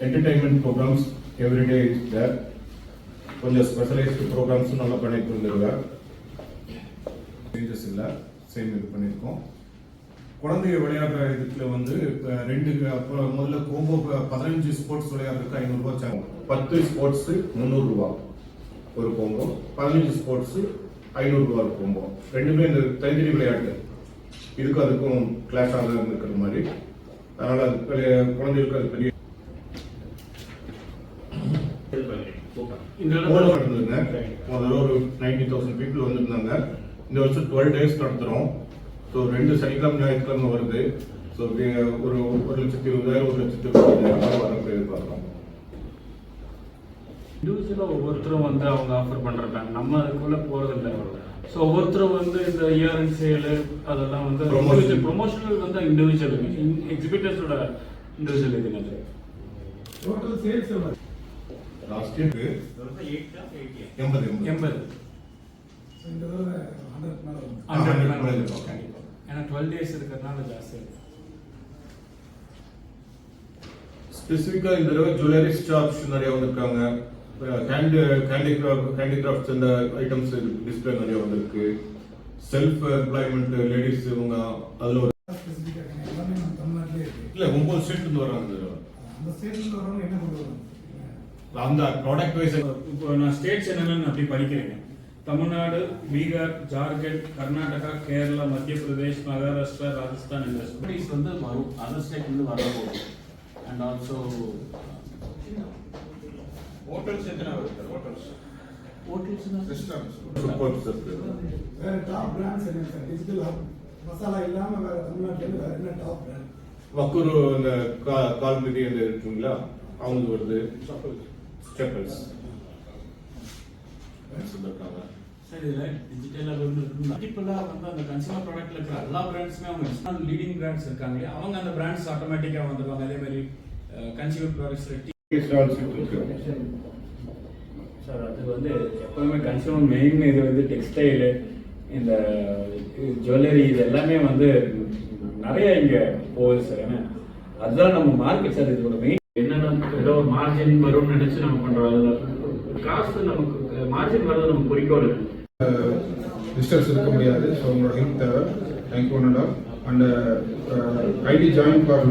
Entertainment programs every day is there கொஞ்சம் specialised ப்ரோக்ராம்ஸும் நல்லா பண்ணிட்டு இருந்திருக்கார் சேஞ்சஸ் இல்லை சேம் இது பண்ணியிருக்கோம் குழந்தைங்க விளையாடுற இதுல வந்து இப்போ ரெண்டு அப்புறம் முதல்ல கோம்போ பதினஞ்சு ஸ்போர்ட்ஸ் விளையாடுறதுக்கு ஐநூறுரூவா சாங்க பத்து ஸ்போர்ட்ஸு முந்நூறுரூவா ஒரு கோம்போ பதினஞ்சு ஸ்போர்ட்ஸு ஐநூறுரூவா ஒரு கோம்போ ரெண்டுமே இந்த தனித்தனி விளையாட்டு. இதுக்கும் அதுக்கும் கிளாஸ் ஆகிற இருக்கிற மாதிரி. அதனால் அது பெரிய குழந்தைகளுக்கு அது பெரிய இந்த இடத்துல நடந்ததுங்க முதல்ல ஒரு நைன்டி தௌசண்ட் பீப்புள் வந்திருந்தாங்க இந்த வருஷம் டுவெல் டேஸ் நடத்துறோம். ஸோ ரெண்டு சனிக்கிழமை ஞாயிற்றுக்கிழமை வருது. ஸோ ஒரு ஒரு லட்சத்தி இருபதாயிரம் ஒரு லட்சத்தி இருபதாயிரம் வரப்போ எதிர்பார்க்குறோம். இண்டிவிஜுவலாக ஒவ்வொருத்தரும் வந்து அவங்க ஆஃபர் பண்ணுறாங்க நம்ம அதுக்குள்ள போகிறதில்ல ஸோ ஒவ்வொருத்தரும் வந்து இந்த இயர் அண்ட் சேலு அதெல்லாம் வந்து. ப்ரொமோஷனல் வந்து இண்டிவிஜுவல் எக்ஸிபிட்டர்ஸோட இண்டிவிஜுவல் இது அது டோட்டல் சேல்ஸ் லாஸ்ட் இயருக்கு எண்பது எண்பது. ஹண்ட்ரட் மேலே வந்து ஆ, 100 ஹண்ட்ரட் மேல இருக்கும். ஏன்னா டுவெல் டேஸ் இருக்கிறதுனால ஜாஸ்தி இருக்கு. ஸ்பெசிஃபிக்கா இந்த தடவை ஜுவல்லரி ஸ்டாப்ஸ் நிறைய வந்திருக்காங்க. ஹேண்ட் ஹேண்டிகிராஃப்ட் ஹேண்டிகிராஃப்ட்ஸ் இந்த ஐட்டம்ஸ் டிஸ்பிளே நிறைய வந்திருக்கு. செல்ஃப் எம்ப்ளாய்மெண்ட் லேடிஸ் இவங்க அதுல ஒரு ஸ்பெசிஃபிக்காக இல்ல ஒன்பது ஸ்டேட் இருந்து வராங்க அந்த ஸ்டேட்ல வரவங்க என்ன கொண்டு வராங்க அந்த ப்ராடக்ட் வைஸ் இப்போ நான் ஸ்டேட்ஸ் என்னென்னு அப்படி படிக்கிறேங்க. தமிழ்நாடு பீகார் ஜார்க்கண்ட் கர்நாடகா கேரளா மத்திய பிரதேஷ் மகாராஷ்டிரா ராஜஸ்தான் இந்த ஸ்டேட்ஸ் வந்து வரும் அதர் ஸ்டேட் வந்து வர போகுது அண்ட் ஆல்சோ ஹோட்டல்ஸ் எத்தனை வருது சார்? ஹோட்டல்ஸ் ஹோட்டல்ஸ் சப்போர்ட்ஸ் இருக்கு வேற டாப் பிராண்ட்ஸ் என்ன சார்? டிஜிட்டல் ஹப் மசாலா இல்லாம வேற தமிழ்நாட்டுல வேற என்ன டாப் பிராண்ட் வக்கூர் அந்த கா- கால் மிதி அந்த இருக்குங்களா? அவங்களுக்கு வருது. செப்பல்ஸ் சொல்லிருக்காங்க சார் இதில் டிஜிட்டலாக வந்து மல்டிப்புளாக வந்து அந்த கன்சியூமர் ப்ராடக்ட்ல இருக்கிற எல்லா பிராண்ட்ஸுமே அவங்க லீடிங் பிராண்ட்ஸ் இருக்காங்க இல்லையா அவங்க அந்த பிராண்ட்ஸ் ஆட்டோமேட்டிக்காக வந்துருவாங்க. அதே மாதிரி கன்சியூமர் ப்ராடக்ட்ஸில் சார் அது வந்து எப்பவுமே கன்சியூமர் மெயின் இது வந்து டெக்ஸ்டைலு இந்த ஜுவல்லரி இது எல்லாமே வந்து நிறைய இங்க போகுது சார் ஏன்னா அதுதான் நம்ம மார்க்கெட் சார் இதோட மெயின் என்னன்னா ஏதோ மார்ஜின் வரும்னு நினைச்சு நம்ம பண்றோம். அதுல காசு நமக்கு மார்ஜின் வர்றது நமக்கு குறிக்கோள் டிஸ்டன்ஸ் இருக்க முடியாது. ஸோ உங்களோட ஹெல்ப் தேவை. Thank you one and all and I'd join for